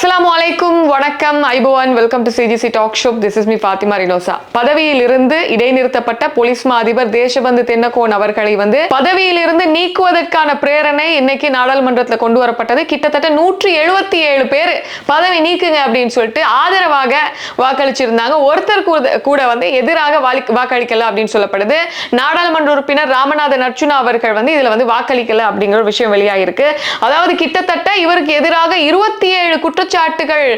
அஸ்லாம் வலைக்கும் வணக்கம். ஐபோவான் welcome to CGC talk show this is me Fathima Rinosa பதவியில் இருந்து இடைநிறுத்தப்பட்ட போலீஸ் மா அதிபர் தேசபந்து தென்னகோன் அவர்களை வந்து பதவியில் இருந்து நீக்குவதற்கான பிரேரணை இன்னைக்கு நாடாளுமன்றத்தில் கொண்டு வரப்பட்டது. கிட்டத்தட்ட நூற்றி எழுபத்தி ஏழு பேர் பதவி நீக்குங்க அப்படின்னு சொல்லிட்டு ஆதரவாக வாக்களிச்சிருந்தாங்க. ஒருத்தர் கூட- கூட வந்து எதிராக வாக்களிக்கல அப்படின்னு சொல்லப்படுது. நாடாளுமன்ற உறுப்பினர் ராமநாதன் அர்ச்சுனா அவர்கள் வந்து இதுல வந்து வாக்களிக்கல அப்படிங்கிற ஒரு விஷயம் வெளியாயிருக்கு. அதாவது கிட்டத்தட்ட இவருக்கு எதிராக இருபத்தி ஏழு குற்றச்சாட்டுகள்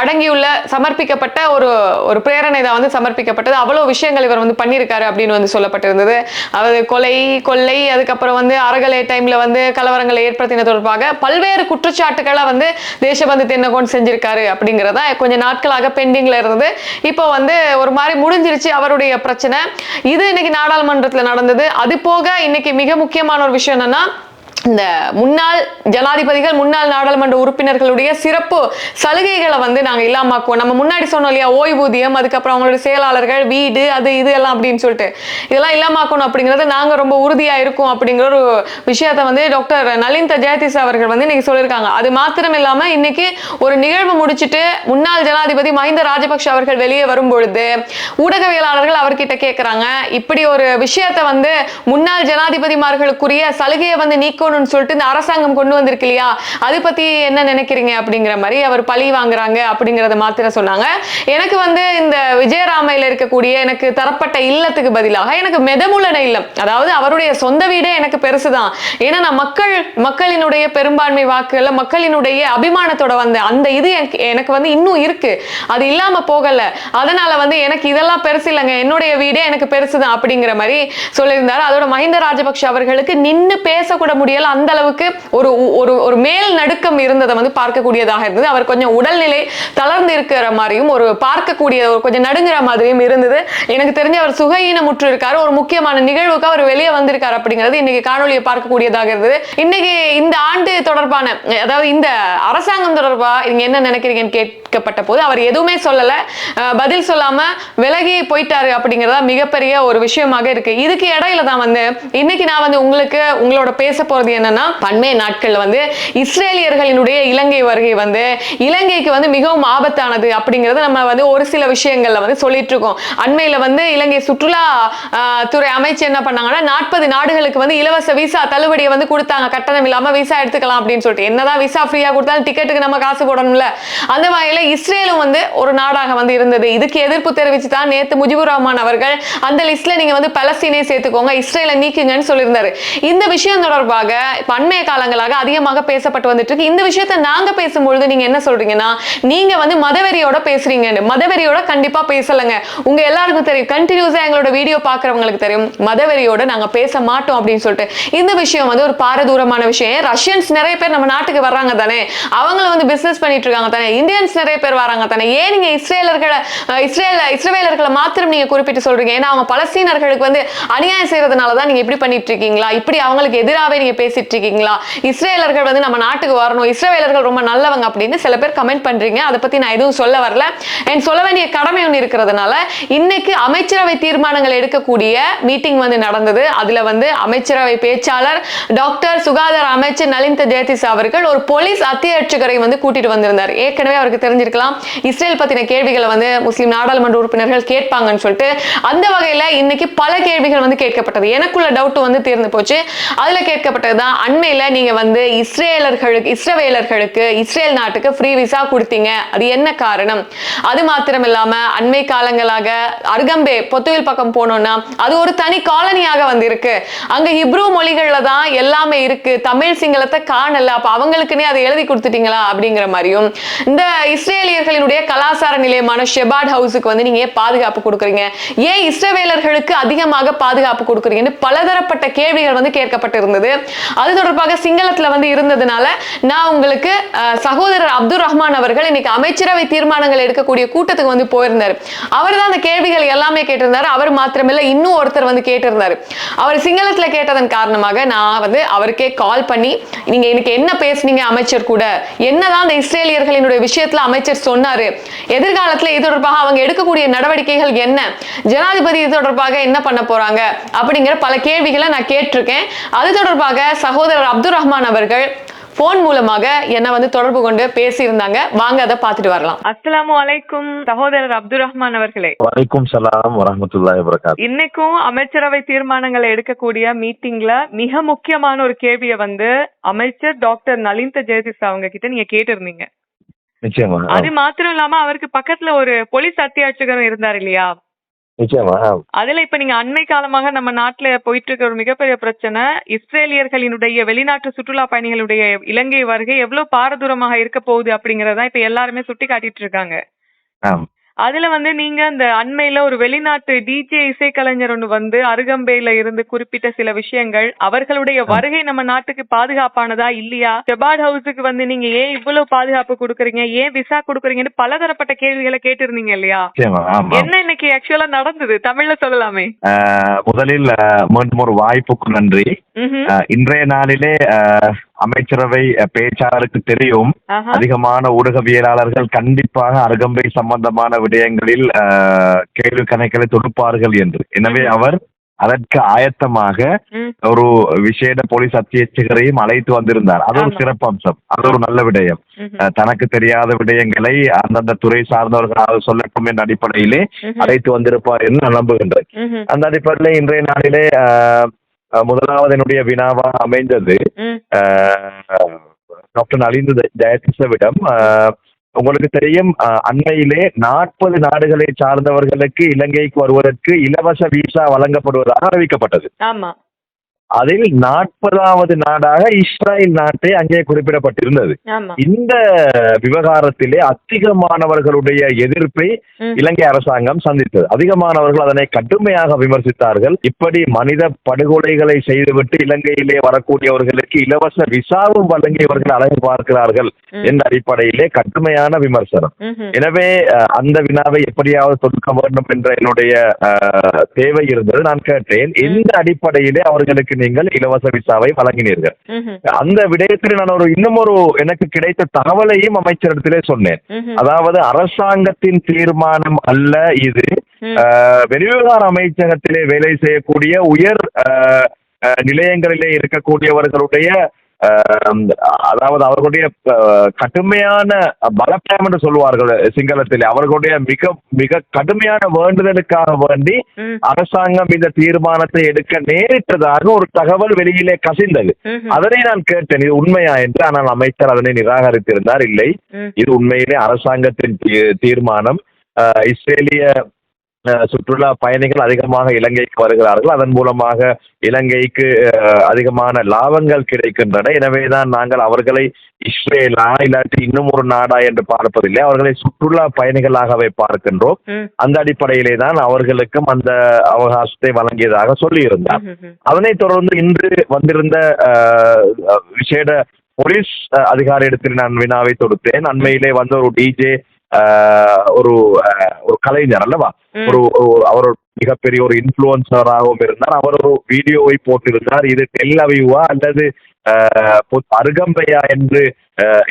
அடங்கியுள்ள சமர்ப்பிக்கப்பட்ட ஒரு ஒரு பிரேரணை தான் வந்து சமர்ப்பிக்கப்பட்டது. அவ்வளோ விஷயங்கள் இவர் வந்து பண்ணியிருக்காரு அப்படின்னு வந்து சொல்லப்பட்டிருந்தது. அதாவது கொலை கொள்ளை அதுக்கப்புறம் வந்து அறகலை டைம்ல வந்து கலவரங்களை ஏற்படுத்தின தொடர்பாக பல்வேறு குற்றச்சாட்டுகளை வந்து தேசபந்து தென்னகோன் செஞ்சிருக்காரு அப்படிங்கிறத கொஞ்சம் நாட்களாக பெண்டிங்ல இருந்தது. இப்போ வந்து ஒரு மாதிரி முடிஞ்சிருச்சு அவருடைய பிரச்சனை. இது இன்னைக்கு நாடாளுமன்றத்தில் நடந்தது. அது போக இன்னைக்கு மிக முக்கியமான ஒரு விஷயம் என்னன்னா இந்த முன்னாள் ஜனாதிபதிகள் முன்னாள் நாடாளுமன்ற உறுப்பினர்களுடைய சிறப்பு சலுகைகளை வந்து நாங்கள் இல்லாமாக்குவோம். நம்ம முன்னாடி சொன்னோம் இல்லையா ஓய்வூதியம் அதுக்கப்புறம் அவங்களுடைய செயலாளர்கள் வீடு அது இது எல்லாம் அப்படின்னு சொல்லிட்டு. இதெல்லாம் இல்லாமாக்கணும் அப்படிங்கிறது நாங்கள் ரொம்ப உறுதியாக இருக்கோம் அப்படிங்கிற ஒரு விஷயத்த வந்து டாக்டர் நலிந்த ஜெயதிஸ் அவர்கள் வந்து இன்னைக்கு சொல்லியிருக்காங்க. அது மாத்திரம் இல்லாமல் இன்னைக்கு ஒரு நிகழ்வு முடிச்சிட்டு முன்னாள் ஜனாதிபதி மஹிந்த ராஜபக்ஷ அவர்கள் வெளியே வரும் பொழுது ஊடகவியலாளர்கள் அவர்கிட்ட கேட்குறாங்க இப்படி ஒரு விஷயத்த வந்து முன்னாள் ஜனாதிபதிமார்களுக்குரிய சலுகையை வந்து நீக்கணும் நீக்கணும்னு சொல்லிட்டு இந்த அரசாங்கம் கொண்டு வந்திருக்கு இல்லையா? அதை பத்தி என்ன நினைக்கிறீங்க அப்படிங்கிற மாதிரி அவர் பழி வாங்குறாங்க அப்படிங்கறத மாத்திர சொன்னாங்க. எனக்கு வந்து இந்த விஜயராமையில இருக்கக்கூடிய எனக்கு தரப்பட்ட இல்லத்துக்கு பதிலாக எனக்கு மெதமுலன இல்லம் அதாவது அவருடைய சொந்த வீடே எனக்கு பெருசுதான். ஏன்னா நான் மக்கள் மக்களினுடைய பெரும்பான்மை வாக்குகள்ல மக்களினுடைய அபிமானத்தோட வந்த அந்த இது எனக்கு- வந்து இன்னும் இருக்கு. அது இல்லாம போகல. அதனால வந்து எனக்கு இதெல்லாம் பெருசு இல்லைங்க. என்னுடைய வீடே எனக்கு பெருசுதான் அப்படிங்கிற மாதிரி சொல்லியிருந்தாரு. அதோட மஹிந்த ராஜபக்ஷ அவர்களுக்கு நின்று பேசக்கூட முடியல. அந்த அளவுக்கு ஒரு ஒரு ஒரு மேல் நடுக்கம் இருந்ததை வந்து பார்க்கக்கூடியதாக இருந்தது. அவர் கொஞ்சம் உடல்நிலை தளர்ந்து இருக்கிற மாதிரியும் ஒரு பார்க்கக்கூடிய ஒரு கொஞ்சம் நடுங்கிற மாதிரியும் இருந்தது. எனக்கு தெரிஞ்ச அவர் சுகையீனமுற்று இருக்காரு. ஒரு முக்கியமான நிகழ்வுக்கு அவர் வெளியே வந்திருக்காரு அப்படிங்கிறது இன்னைக்கு காணொலியை பார்க்கக்கூடியதாக இருந்தது. இன்னைக்கு இந்த ஆண்டு தொடர்பான அதாவது இந்த அரசாங்கம் தொடர்பா நீங்க என்ன நினைக்கிறீங்கன்னு கேட்கப்பட்ட போது அவர் எதுவுமே சொல்லல. பதில் சொல்லாம விலகி போயிட்டாரு அப்படிங்கறதா மிகப்பெரிய ஒரு விஷயமாக இருக்கு. இதுக்கு இடையில தான் வந்து இன்னைக்கு நான் வந்து உங்களுக்கு உங்களோட பேச போது என்னன்னா பண்மை நாட்கள்ல வந்து இஸ்ரேலியர்களினுடைய இலங்கை வருகை வந்து இலங்கைக்கு வந்து மிகவும் ஆபத்தானது அப்படிங்கறது நம்ம வந்து ஒரு சில விஷயங்கள்ல வந்து சொல்லிட்டு இருக்கோம் அண்மையில வந்து இலங்கை சுற்றுலா துறை அமைச்சர் என்ன பண்ணாங்கன்னா நாற்பது நாடுகளுக்கு வந்து இலவச விசா தள்ளுபடியை வந்து கொடுத்தாங்க. கட்டணம் இல்லாம விசா எடுத்துக்கலாம் அப்படின்னு சொல்லிட்டு. என்னதான் விசா ஃப்ரீயா கொடுத்தாலும் டிக்கெட்டுக்கு நம்ம காசு போடணும்ல. அந்த வகையில இஸ்ரேலும் வந்து ஒரு நாடாக வந்து இருந்தது. இதுக்கு எதிர்ப்பு தெரிவிச்சு தான் நேத்து முஜிபுர் ரஹ்மான் அவர்கள் அந்த லிஸ்ட்ல நீங்க வந்து பலஸ்தீனை சேர்த்துக்கோங்க இஸ்ரேலை நீக்குங்கன்னு சொல்லியிருந்தாரு. இந்த விஷயம் தொடர்பாக பண்மைய காலங்களாக அதிகமாக பேசப்பட்டு வந்துட்டு இருக்கு இந்த விஷயத்தை நாங்க பேசும்பொழுது நீங்க என்ன சொல்றீங்கன்னா நீங்க வந்து மதவெறியோட பேசுறீங்க. மதவெறியோட கண்டிப்பா பேசலங்க. உங்க எல்லாருக்கும் தெரியும். கண்டினியூஸா எங்களோட வீடியோ பாக்குறவங்களுக்கு தெரியும். மதவெறியோட நாங்க பேச மாட்டோம் அப்படின்னு சொல்லிட்டு. இந்த விஷயம் வந்து ஒரு பாரதூரமான விஷயம். ரஷ்யன்ஸ் நிறைய பேர் நம்ம நாட்டுக்கு வர்றாங்க தானே. அவங்களும் வந்து பிசினஸ் பண்ணிட்டு இருக்காங்க தானே. இந்தியன்ஸ் நிறைய பேர் வராங்க தானே. ஏன் நீங்க இஸ்ரேலர்களை இஸ்ரேல இஸ்ரேலர்களை மாத்திரம் நீங்க குறிப்பிட்டு சொல்றீங்க? ஏன்னா அவங்க பலஸ்தீனர்களுக்கு வந்து அநியாயம் செய்யறதுனால தான் நீங்க இப்படி பண்ணிட்டு இருக்கீங்களா? இப்படி அவங்களுக்கு எதிராகவே நீங்க பேசிட்டு இருக்கீங்களா இஸ்ரேலர்கள் வந்து நம்ம நாட்டுக்கு வரணும். இஸ்ரேலர்கள் ரொம்ப நல்லவங்க அப்படின்னு சில பேர் கமெண்ட் பண்றீங்க. அதை பத்தி நான் எதுவும் சொல்ல வரல. என் சொல்ல வேண்டிய கடமை ஒன்று இருக்கிறதுனால இன்னைக்கு அமைச்சரவை தீர்மானங்கள் எடுக்கக்கூடிய மீட்டிங் வந்து நடந்தது. அதுல வந்து அமைச்சரவை பேச்சாளர் டாக்டர் சுகாதார அமைச்சர் நலிந்த ஜெயதிஸ் அவர்கள் ஒரு போலீஸ் அத்தியட்சகரை வந்து கூட்டிட்டு வந்திருந்தார். ஏற்கனவே அவருக்கு தெரிஞ்சிருக்கலாம். இஸ்ரேல் பத்தின கேள்விகளை வந்து முஸ்லீம் நாடாளுமன்ற உறுப்பினர்கள் கேட்பாங்கன்னு சொல்லிட்டு அந்த வகையில இன்னைக்கு பல கேள்விகள் வந்து கேட்கப்பட்டது. எனக்குள்ள டவுட் வந்து தீர்ந்து போச்சு. அதுல கேட்கப்பட்டது தான் அண்மையில நீங்க வந்து இஸ்ரேலர்களுக்கு இஸ்ரவேலர்களுக்கு இஸ்ரேல் நாட்டுக்கு ஃப்ரீ விசா கொடுத்தீங்க. அது என்ன காரணம்? அது மாத்திரம் இல்லாம அண்மை காலங்களாக அருகம்பே பொத்துவில் பக்கம் போனோம்னா அது ஒரு தனி காலனியாக வந்து இருக்கு அங்க ஹிப்ரூ மொழிகள்ல தான் எல்லாமே இருக்கு. தமிழ் சிங்களத்தை காணல. அப்ப அவங்களுக்குன்னே அதை எழுதி கொடுத்துட்டீங்களா? அப்படிங்கிற மாதிரியும். இந்த இஸ்ரேலியர்களினுடைய கலாச்சார நிலையமான ஷெபாட் ஹவுஸுக்கு வந்து நீங்க ஏன் பாதுகாப்பு கொடுக்குறீங்க? ஏன் இஸ்ரவேலர்களுக்கு அதிகமாக பாதுகாப்பு கொடுக்குறீங்கன்னு பலதரப்பட்ட கேள்விகள் வந்து கேட்கப்பட்டிருந்தது. அது தொடர்பாக சிங்களத்துல வந்து இருந்ததுனால நான் உங்களுக்கு சகோதரர் அப்துல் ரஹ்மான் அவர்கள் இன்னைக்கு அமைச்சரவை தீர்மானங்கள் எடுக்கக்கூடிய கூட்டத்துக்கு வந்து போயிருந்தார். அவர் தான் அந்த கேள்விகள் எல்லாமே கேட்டிருந்தாரு. அவர் மாத்திரமில்ல இன்னும் ஒருத்தர் வந்து கேட்டிருந்தாரு. அவர் சிங்களத்துல கேட்டதன் காரணமாக நான் வந்து அவருக்கே கால் பண்ணி நீங்க இன்னைக்கு என்ன பேசுனீங்க அமைச்சர் கூட? என்னதான் அந்த இஸ்ரேலியர்களினுடைய விஷயத்துல அமைச்சர் சொன்னாரு? எதிர்காலத்துல இது தொடர்பாக அவங்க எடுக்கக்கூடிய நடவடிக்கைகள் என்ன? ஜனாதிபதி இது தொடர்பாக என்ன பண்ண போறாங்க? அப்படிங்கிற பல கேள்விகளை நான் கேட்டிருக்கேன். அது தொடர்பாக சகோதரர் அப்துல் ரஹ்மான் அவர்கள் போன் மூலமாக என்ன வந்து தொடர்பு கொண்டு பேசியிருந்தாங்க. வாங்க அதை பார்த்துட்டு வரலாம். அஸ்ஸலாமு அலைக்கும் சகோதரர் அப்துல் ரஹ்மான் அவர்களே. வலைக்கும் சலாம் வரமத்துல்லாஹி வரகாத் இன்னைக்கும் அமைச்சரவை தீர்மானங்களை எடுக்கக்கூடிய மீட்டிங்ல மிக முக்கியமான ஒரு கேள்வியை வந்து அமைச்சர் டாக்டர் நலிந்த ஜெயதிஸ் அவங்க கிட்ட நீங்க கேட்டிருந்தீங்க. அது மாத்திரம் இல்லாம அவருக்கு பக்கத்துல ஒரு போலீஸ் அத்தியாட்சகரும் இருந்தார் இல்லையா? நிச்சயமா அதுல இப்ப நீங்க அண்மை காலமாக நம்ம நாட்டுல போயிட்டு இருக்க ஒரு மிகப்பெரிய பிரச்சனை இஸ்ரேலியர்களினுடைய வெளிநாட்டு சுற்றுலா பயணிகளுடைய இலங்கை வருகை எவ்வளவு பாரதூரமாக இருக்க போகுது அப்படிங்கறத இப்ப எல்லாருமே சுட்டி காட்டிட்டு இருக்காங்க. அதுல வந்து நீங்க அந்த அண்மையில ஒரு வெளிநாட்டு டிஜே இசைக்கலைஞர் ஒண்ணு வந்து அருகம்பையில இருந்து குறிப்பிட்ட சில விஷயங்கள் அவர்களுடைய வருகை நம்ம நாட்டுக்கு பாதுகாப்பானதா இல்லையா? ஜெபாட் ஹவுஸுக்கு வந்து நீங்க ஏன் இவ்வளவு பாதுகாப்பு கொடுக்குறீங்க? ஏன் விசா கொடுக்குறீங்கன்னு பலதரப்பட்ட கேள்விகளை கேட்டிருந்தீங்க இல்லையா? என்ன இன்னைக்கு ஆக்சுவலா நடந்தது? தமிழ்ல சொல்லலாமே. முதலில் மீண்டும் ஒரு வாய்ப்புக்கு நன்றி. இன்றைய நாளிலே அமைச்சரவை பேச்சாளருக்கு தெரியும். அதிகமான ஊடகவியலாளர்கள் கண்டிப்பாக அருகம்பை சம்பந்தமான விடயங்களில் கேள்வி கணக்குகளை தொடுப்பார்கள் என்று எனவே. அவர் அதற்கு ஆயத்தமாக. ஒரு விசேட போலீஸ் அத்தியட்சகரையும் அழைத்து வந்திருந்தார் அது ஒரு. சிறப்பம்சம் அது ஒரு நல்ல விடயம் தனக்கு தெரியாத விடயங்களை அந்தந்த துறை சார்ந்தவர்களால் சொல்லட்டும் என்ற அடிப்படையிலே. அழைத்து வந்திருப்பார் என்று நான் நம்புகின்றேன். அந்த அடிப்படையில் இன்றைய நாளிலே முதலாவது என்னுடைய வினாவா அமைந்தது. டாக்டர் நலிந்து அஹ், உங்களுக்கு தெரியும் அண்மையிலே நாற்பது நாடுகளை சார்ந்தவர்களுக்கு இலங்கைக்கு வருவதற்கு இலவச விசா வழங்கப்படுவதாக அறிவிக்கப்பட்டது. ஆமா. அதில் நாற்பதாவது நாடாக இஸ்ரேல் நாட்டை அங்கே குறிப்பிடப்பட்டிருந்தது. இந்த விவகாரத்திலே அதிகமானவர்களுடைய எதிர்ப்பை. இலங்கை அரசாங்கம் சந்தித்தது. அதிகமானவர்கள் அதனை கடுமையாக விமர்சித்தார்கள். இப்படி மனித படுகொலைகளை செய்துவிட்டு இலங்கையிலே வரக்கூடியவர்களுக்கு இலவச விசாவும் வழங்கியவர்கள் அழகு பார்க்கிறார்கள். என்ற அடிப்படையிலே கடுமையான விமர்சனம். எனவே அந்த வினாவை எப்படியாவது தொடுக்க வேண்டும் என்ற என்னுடைய தேவை இருந்தது. நான் கேட்டேன். எந்த அடிப்படையிலே அவர்களுக்கு நீங்கள் இலவச விசாவை வழங்கினீர்கள். அந்த விடயத்தில் நான் ஒரு இன்னும் ஒரு எனக்கு கிடைத்த தகவலையும் அமைச்சரிடத்திலே சொன்னேன். அதாவது அரசாங்கத்தின் தீர்மானம் அல்ல இது வெளிவிவகார அமைச்சகத்திலே வேலை செய்யக்கூடிய உயர் நிலையங்களிலே இருக்கக்கூடியவர்களுடைய அதாவது அவர்களுடைய கடுமையான பலப்பயம் என்று சொல்வார்கள் சிங்களத்திலே அவர்களுடைய மிக மிக கடுமையான வேண்டுதலுக்காக வேண்டி. அரசாங்கம் இந்த தீர்மானத்தை எடுக்க நேரிட்டதாக ஒரு தகவல் வெளியிலே கசிந்தது. அதனை நான் கேட்டேன் இது உண்மையா என்று ஆனால் அமைச்சர் அதனை நிராகரித்திருந்தார் இல்லை. இது உண்மையிலே அரசாங்கத்தின் தீர்மானம் இஸ்ரேலிய சுற்றுலா பயணிகள் அதிகமாக இலங்கைக்கு வருகிறார்கள். அதன் மூலமாக இலங்கைக்கு அதிகமான லாபங்கள் கிடைக்கின்றன. எனவேதான் நாங்கள் அவர்களை இஸ்ரேலா இல்லாட்டி இன்னும் ஒரு நாடா என்று பார்ப்பதில்லை. அவர்களை சுற்றுலா பயணிகளாகவே பார்க்கின்றோம். அந்த அடிப்படையிலே தான் அவர்களுக்கும் அந்த அவகாசத்தை வழங்கியதாக சொல்லியிருந்தார். அதனைத் தொடர்ந்து இன்று வந்திருந்த விசேட போலீஸ் அதிகாரியிடத்தில் நான் வினாவை தொடுத்தேன். அண்மையிலே வந்த ஒரு டிஜே ஒரு ஒரு கலைஞர் அல்லவா. ஒரு அவர் மிகப்பெரிய ஒரு இன்ஃபுளுசராகவும் இருந்தார். அவர் ஒரு வீடியோவை போட்டிருந்தார். இது டெல் அவிவா அல்லது அருகம்பையா என்று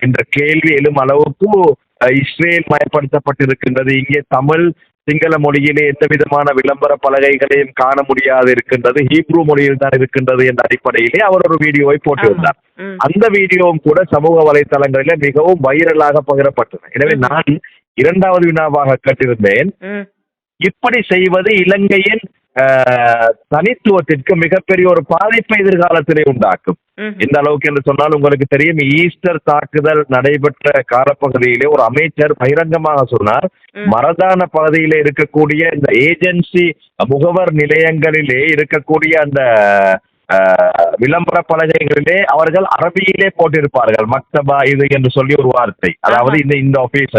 என்ற கேள்வி எழும் அளவுக்கு இஸ்ரேல் மயப்படுத்தப்பட்டிருக்கின்றது. இங்கே தமிழ் சிங்கள மொழியிலே எந்த விதமான விளம்பர பலகைகளையும் காண முடியாது இருக்கின்றது. ஹீப்ரு மொழியில் தான் இருக்கின்றது என்ற அடிப்படையிலே அவர் ஒரு வீடியோவை போட்டிருந்தார். அந்த வீடியோவும் கூட சமூக வலைத்தளங்களிலே மிகவும் வைரலாக பகிரப்பட்டது. எனவே நான் இரண்டாவது வினாவாக கேட்டிருந்தேன். இப்படி செய்வது இலங்கையின் தனித்துவத்திற்கு மிகப்பெரிய ஒரு பாதிப்பை எதிர்காலத்திலே உண்டாக்கும். எந்த அளவுக்கு என்று சொன்னால் உங்களுக்கு தெரியும் ஈஸ்டர் தாக்குதல் நடைபெற்ற காலப்பகுதியிலே ஒரு அமைச்சர் பகிரங்கமாக சொன்னார். மரதான பகுதியிலே இருக்கக்கூடிய இந்த ஏஜென்சி முகவர் நிலையங்களிலே இருக்கக்கூடிய அந்த விளம்பர பலகைகளிலே அவர்கள் அரபியிலே போட்டிருப்பார்கள் மக்தபா இது என்று சொல்லி ஒரு வார்த்தை அதாவது. இந்த இந்த ஆபீஸ்.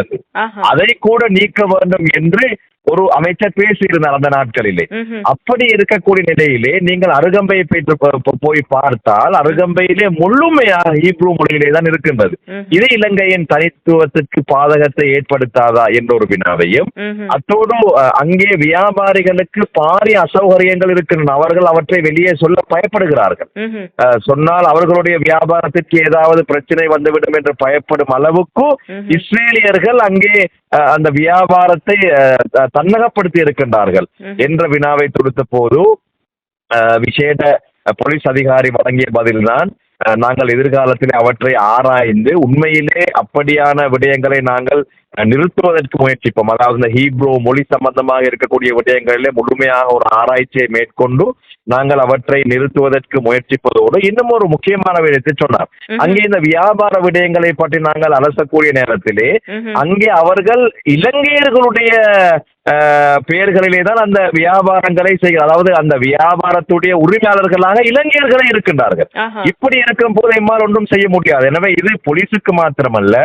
அதை கூட நீக்க வேண்டும் என்று ஒரு அமைச்சர் பேசியிருந்தார் அந்த நாட்களிலே. அப்படி இருக்கக்கூடிய நிலையிலே நீங்கள் அருகம்பையை போயிட்டு போ- போ- போய் பார்த்தால் அருகம்பையிலே முழுமையாக ஹீப்ரு மொழியிலே தான் இருக்கின்றது. இது இலங்கையின் தனித்துவத்துக்கு பாதகத்தை ஏற்படுத்தாதா என்ற ஒரு வினாவையும். அத்தோடு அங்கே வியாபாரிகளுக்கு பாரிய அசௌகரியங்கள் இருக்கின்றன அவர்கள் அவற்றை வெளியே சொல்ல பயப்படுகிறார்கள் சொன்னால் அவர்களுடைய வியாபாரத்திற்கு ஏதாவது பிரச்சனை வந்துவிடும் என்று பயப்படும் அளவுக்கு. இஸ்ரேலியர்கள் அங்கே அந்த வியாபாரத்தை தன்னகப்படுத்தி இருக்கின்றார்கள். என்ற வினாவை தொடுத்த போது அஹ், விசேட போலீஸ் அதிகாரி வழங்கிய பதில்தான் நாங்கள் எதிர்காலத்தில் அவற்றை ஆராய்ந்து உண்மையிலே அப்படியான விடயங்களை நாங்கள் நிறுத்துவதற்கு முயற்சிப்போம் அதாவது இந்த ஹீப்ரோ மொழி சம்பந்தமாக இருக்கக்கூடிய விடயங்களிலே முழுமையாக ஒரு ஆராய்ச்சியை மேற்கொண்டு நாங்கள் அவற்றை நிறுத்துவதற்கு முயற்சிப்பதோடு இன்னும் ஒரு முக்கியமான விடயத்தை சொன்னார். அங்கே இந்த வியாபார விடயங்களை பற்றி நாங்கள் அலசக்கூடிய நேரத்திலே. அங்கே அவர்கள் இலங்கையர்களுடைய பெயர்களிலே தான் அந்த வியாபாரங்களை செய்ய அதாவது அந்த வியாபாரத்துடைய உரிமையாளர்களாக இலங்கையர்களே இருக்கின்றார்கள். இப்படி இருக்கும் போது எம்மால் ஒன்றும் செய்ய முடியாது எனவே இது போலீஸுக்கு மாத்திரமல்ல.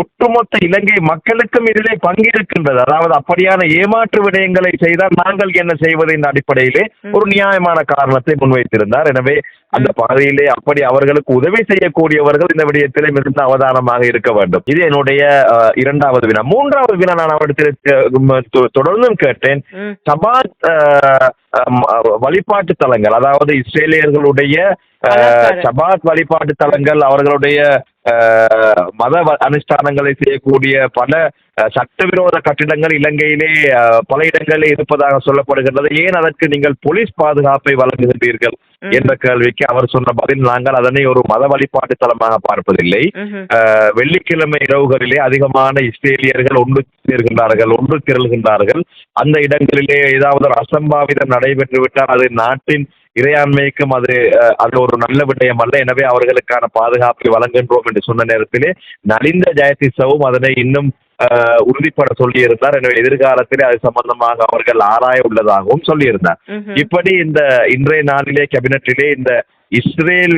ஒட்டுமொத்த இலங்கை மக்களுக்கும் இதிலே பங்கிருக்கின்றது. அதாவது அப்படியான ஏமாற்று விடயங்களை செய்தால் நாங்கள் என்ன செய்வது? என்ற அடிப்படையிலே ஒரு நியாயமான காரணத்தை முன்வைத்திருந்தார். எனவே அந்த பகுதியிலே அப்படி அவர்களுக்கு உதவி செய்யக்கூடியவர்கள் இந்த விடயத்திலே மிகுந்த அவதானமாக இருக்க வேண்டும். இது என்னுடைய இரண்டாவது வினா. மூன்றாவது வினா நான் அவரிடத்தில் தொடர்ந்தும் கேட்டேன். சபாத் வழிபாட்டு தலங்கள் அதாவது இஸ்ரேலியர்களுடைய. சபாத் வழிபாட்டு தலங்கள் அவர்களுடைய மத அனுஷ்டானங்களை செய்யக்கூடிய பல சட்டவிரோத கட்டிடங்கள் இலங்கையிலே பல இடங்களில் இருப்பதாக சொல்லப்படுகின்றது. ஏன் அதற்கு நீங்கள் போலீஸ் பாதுகாப்பை வழங்குகின்றீர்கள்? என்ற கேள்விக்கு அவர் சொன்ன பதில் நாங்கள் அதனை ஒரு மத வழிபாட்டு தலமாக பார்ப்பதில்லை. வெள்ளிக்கிழமை இரவுகளிலே அதிகமான இஸ்ரேலியர்கள் ஒன்று சேர்கின்றார்கள் ஒன்று திரள்கின்றார்கள். அந்த இடங்களிலே ஏதாவது ஒரு அசம்பாவிதம் நடைபெற்று விட்டால் அது நாட்டின் இறையாண்மைக்கும் அது அது ஒரு நல்ல விடயம் அல்ல. எனவே அவர்களுக்கான பாதுகாப்பை வழங்குகின்றோம் என்று சொன்ன நேரத்திலே நலிந்த ஜெயதிசவும் அதனை இன்னும் உறுதிப்பட சொல்லியிருந்தார் எனவே எதிர்காலத்திலே அது சம்பந்தமாக அவர்கள் ஆராய உள்ளதாகவும் சொல்லியிருந்தார். இப்படி இந்த இன்றைய நாளிலே கேபினட்டிலே இந்த இஸ்ரேல்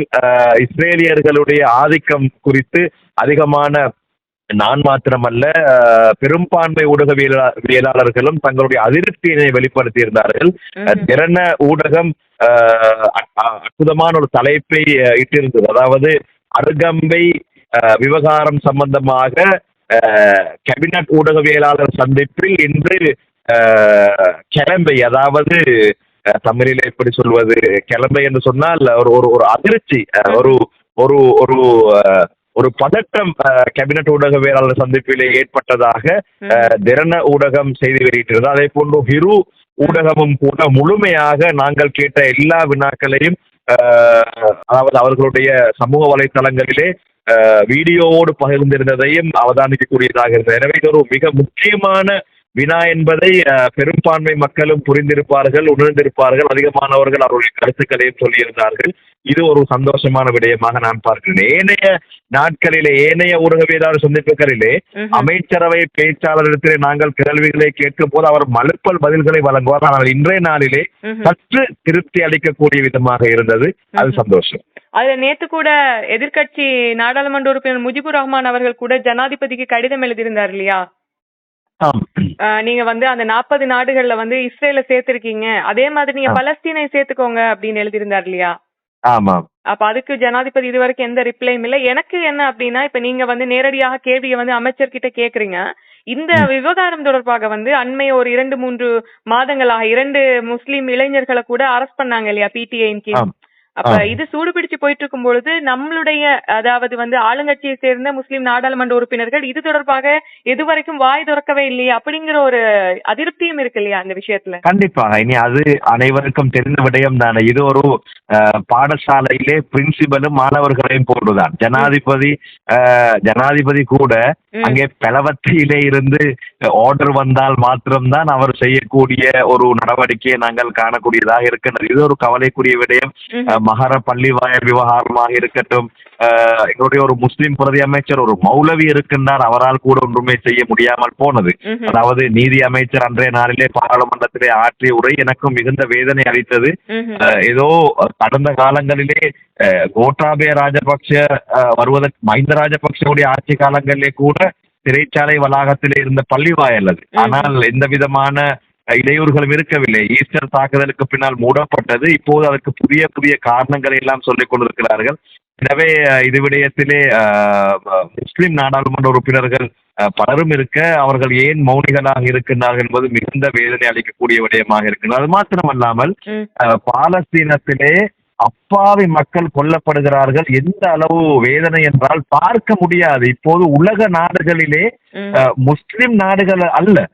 இஸ்ரேலியர்களுடைய ஆதிக்கம் குறித்து அதிகமான நான் மாத்திரமல்ல பெரும்பான்மை ஊடகவியலாளர்களும் தங்களுடைய அதிருப்தியினை வெளிப்படுத்தியிருந்தார்கள் ம்ஹும். திறன ஊடகம் அற்புதமான ஒரு தலைப்பை இட்டிருந்தது அதாவது அருகம்பை விவகாரம் சம்பந்தமாக கேபினட் ஊடகவியலாளர் சந்திப்பில் இன்று கிளம்பை அதாவது தமிழில் எப்படி சொல்வது கிளம்பை என்று சொன்னால் ஒரு ஒரு ஒரு அதிர்ச்சி ஒரு ஒரு ஒரு ஒரு பதட்டம் கேபினட் ஊடகவியலாளர் சந்திப்பிலே ஏற்பட்டதாக திறன ஊடகம் செய்தி வெளியிட்டிருந்தது. அதே போன்று ஹிரு ஊடகமும் கூட முழுமையாக நாங்கள் கேட்ட எல்லா வினாக்களையும் அதாவது அவர்களுடைய சமூக வலைத்தளங்களிலே வீடியோவோடு பகிர்ந்திருந்ததையும் அவதானிக்கக்கூடியதாக இருந்தது. எனவே இது ஒரு மிக முக்கியமான வினா என்பதை பெரும்பான்மை மக்களும் புரிந்திருப்பார்கள் உணர்ந்திருப்பார்கள் அதிகமானவர்கள் அவருடைய கருத்துக்களையும் சொல்லியிருந்தார்கள் இது ஒரு சந்தோஷமான விடயமாக நான் பார்க்கிறேன் ஏனைய நாட்களிலே ஏனைய ஊடகவியலாளர் சந்திப்புகளிலே. அமைச்சரவை பேச்சாளரிடத்திலே நாங்கள் கேள்விகளை கேட்கும் போது அவர் மலுப்பல் பதில்களை வழங்குவார் ஆனால் இன்றைய நாளிலே. சற்று திருப்தி அளிக்கக்கூடிய விதமாக இருந்தது அது. சந்தோஷம் அதுல நேத்து கூட எதிர்க்கட்சி நாடாளுமன்ற உறுப்பினர் முஜிபுர் ரஹ்மான் அவர்கள் கூட ஜனாதிபதிக்கு கடிதம் எழுதியிருந்தார் இல்லையா நீங்க வந்து அந்த நாற்பது நாடுகள்ல வந்து இஸ்ரேல சேர்த்திருக்கீங்க. அதே மாதிரி நீங்க. பலஸ்தீனை சேர்த்துக்கோங்க அப்படின்னு எழுதியிருந்தார் இல்லையா? ஆமாம் அப்ப அதுக்கு ஜனாதிபதி இது வரைக்கும் எந்த ரிப்ளையும் இல்ல. எனக்கு என்ன அப்படின்னா இப்ப நீங்க வந்து நேரடியாக கேள்வியை வந்து அமைச்சர்கிட்ட கேக்குறீங்க. இந்த விவகாரம் தொடர்பாக வந்து அண்மைய ஒரு இரண்டு மூன்று மாதங்களாக இரண்டு முஸ்லிம் இளைஞர்களை கூட அரெஸ்ட் பண்ணாங்க இல்லையா? பிடிஐயின் கீழ். அப்ப. இது சூடு பிடிச்சு போயிட்டு இருக்கும் பொழுது நம்மளுடைய அதாவது வந்து ஆளுங்கட்சியை சேர்ந்த முஸ்லிம் நாடாளுமன்ற உறுப்பினர்கள் இது தொடர்பாக இதுவரைக்கும் வாய் திறக்கவே இல்லையே அப்படிங்கிற ஒரு அதிருப்தியும் இருக்கு இல்லையா அந்த விஷயத்துல? கண்டிப்பாக இனி அது அனைவருக்கும் தெரிந்த விடயம் தானே. இது ஒரு பாடசாலையிலே பிரின்சிபலும் மாணவர்களையும் போன்றுதான். ஜனாதிபதி ஜனாதிபதி கூட. அங்கே பலவத்தையிலே இருந்து ஆர்டர் வந்தால் மாத்திரம்தான் அவர் செய்யக்கூடிய ஒரு நடவடிக்கையை நாங்கள் காணக்கூடியதாக இருக்கின்றது. இது ஒரு கவலைக்குரிய விடயம். மகர பள்ளிவாயல் விவகாரமாக இருக்கட்டும் எங்களுடைய ஒரு முஸ்லிம் பிரதி அமைச்சர் ஒரு மௌலவி இருக்கின்றார். அவரால் கூட ஒன்றுமே செய்ய முடியாமல் போனது. அதாவது நீதி அமைச்சர் அன்றைய நாளிலே பாராளுமன்றத்திலே ஆற்றிய உரை எனக்கும் மிகுந்த வேதனை அளித்தது. ஏதோ கடந்த காலங்களிலே கோட்டாபய ராஜபக்ஷ வருவதற்கு மஹிந்த ராஜபக்ஷவுடைய ஆட்சி காலங்களிலே கூட சிறைச்சாலை வளாகத்திலே இருந்த பள்ளி வாயல் அது. ஆனால் எந்த விதமான இடையூறுகளும் இருக்கவில்லை. ஈஸ்டர் தாக்குதலுக்கு பின்னால் மூடப்பட்டது. இப்போது அதற்கு புதிய புதிய காரணங்களை எல்லாம் சொல்லிக் கொண்டிருக்கிறார்கள். எனவே இது விடயத்திலே முஸ்லிம் நாடாளுமன்ற உறுப்பினர்கள் பலரும் இருக்க அவர்கள் ஏன் மௌனிகளாக இருக்கின்றார்கள் என்பது மிகுந்த வேதனை அளிக்கக்கூடிய விடயமாக இருக்கின்றது. அது மாத்திரமல்லாமல் பாலஸ்தீனத்திலே அப்பாவி மக்கள் கொல்லப்படுகிறார்கள். எந்த அளவு வேதனை என்றால் பார்க்க முடியாது. இப்போது உலக நாடுகளிலே முஸ்லிம் நாடுகள் அல்ல.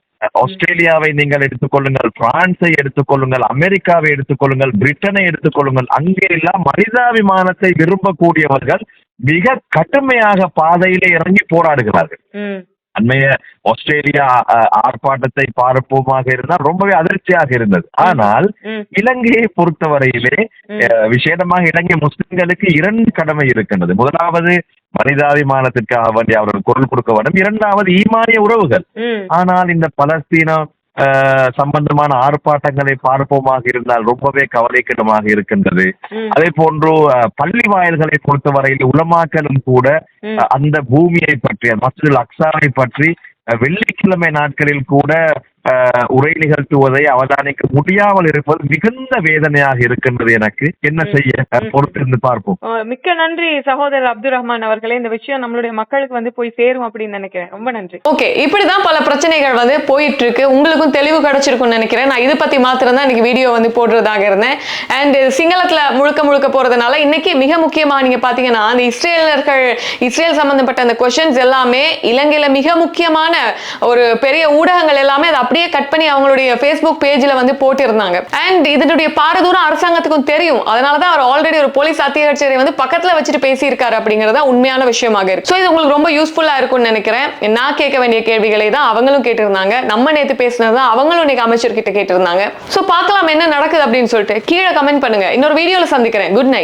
ஆஸ்திரேலியாவை நீங்கள் எடுத்துக்கொள்ளுங்கள் பிரான்ஸை எடுத்துக்கொள்ளுங்கள் அமெரிக்காவை எடுத்துக்கொள்ளுங்கள் பிரிட்டனை எடுத்துக்கொள்ளுங்கள் அங்கே எல்லாம் மனிதாபிமானத்தை விரும்பக்கூடியவர்கள் மிக கடுமையாக பாதையிலே இறங்கி போராடுகிறார்கள். அண்மைய ஆஸ்திரேலியா ஆர்ப்பாட்டத்தை பார்ப்போமாக இருந்தால் ரொம்பவே அதிர்ச்சியாக இருந்தது. ஆனால் இலங்கையை பொறுத்தவரையிலே விசேடமாக இலங்கை முஸ்லிம்களுக்கு இரண்டு கடமை இருக்கின்றது. முதலாவது மனிதாபிமானத்திற்காக வேண்டிய அவர்கள் குரல் கொடுக்க வேண்டும். இரண்டாவது ஈமானிய உறவுகள். ஆனால் இந்த பலஸ்தீன அஹ், சம்பந்தமான ஆர்ப்பாட்டங்களை பார்ப்போமாக இருந்தால் ரொம்பவே கவலைக்கிடமாக இருக்கின்றது. அதே போன்று பள்ளி வாயில்களை பொறுத்தவரையில் உலமாக்களும் கூட அந்த பூமியை பற்றி மஸ்ஜிதுல் அக்ஸாவை பற்றி வெள்ளிக்கிழமை நாட்களில் கூட உரை நிகழ்த்துவதை அவதானிக்க முடியாமல் இருப்பது மிகுந்த வேதனையாக இருக்கின்றது எனக்கு. என்ன செய்ய? பொறுத்திருந்து பார்ப்போம். மிக்க நன்றி சகோதரர் அப்துல் ரஹ்மான் அவர்களே. இந்த விஷயம் நம்மளுடைய மக்களுக்கு வந்து போய் சேரும் அப்படின்னு நினைக்கிறேன். ரொம்ப நன்றி. ஓகே இப்படிதான் பல பிரச்சனைகள் வந்து போயிட்டு இருக்கு உங்களுக்கும் தெளிவு கிடைச்சிருக்கும்னு நினைக்கிறேன். நான் இது பத்தி மாத்திரம் தான் இன்னைக்கு வீடியோ வந்து போடுறதாக இருந்தேன். அண்ட் சிங்களத்துல முழுக்க முழுக்க போறதுனால இன்னைக்கு மிக முக்கியமா நீங்க பாத்தீங்கன்னா அந்த இஸ்ரேலர்கள் இஸ்ரேல் சம்பந்தப்பட்ட அந்த கொஷின்ஸ் எல்லாமே இலங்கையில மிக முக்கியமான ஒரு பெரிய ஊடகங்கள் எல்லாமே அதை அப்படியே கட் பண்ணி அவங்களுடைய ஃபேஸ்புக் பேஜ்ல வந்து போட்டிருந்தாங்க. அண்ட் இதனுடைய பாரதூரம் அரசாங்கத்துக்கும் தெரியும். அதனால தான் அவர் ஆல்ரெடி ஒரு போலீஸ் அத்தியட்சரை வந்து பக்கத்துல வச்சுட்டு பேசியிருக்காரு அப்படிங்கறது தான் உண்மையான விஷயமாக இருக்கு. ஸோ இது உங்களுக்கு ரொம்ப யூஸ்ஃபுல்லா இருக்கும்னு நினைக்கிறேன். நான் கேட்க வேண்டிய கேள்விகளை தான் அவங்களும் கேட்டிருந்தாங்க. நம்ம நேத்து பேசினது தான் அவங்களும் இன்னைக்கு அமைச்சர்கிட்ட கேட்டிருந்தாங்க. ஸோ பார்க்கலாம் என்ன நடக்குது அப்படின்னு சொல்லிட்டு கீழே கமெண்ட் பண்ணுங்க. இன்னொரு வீடியோல சந்திக்கிறேன். Good night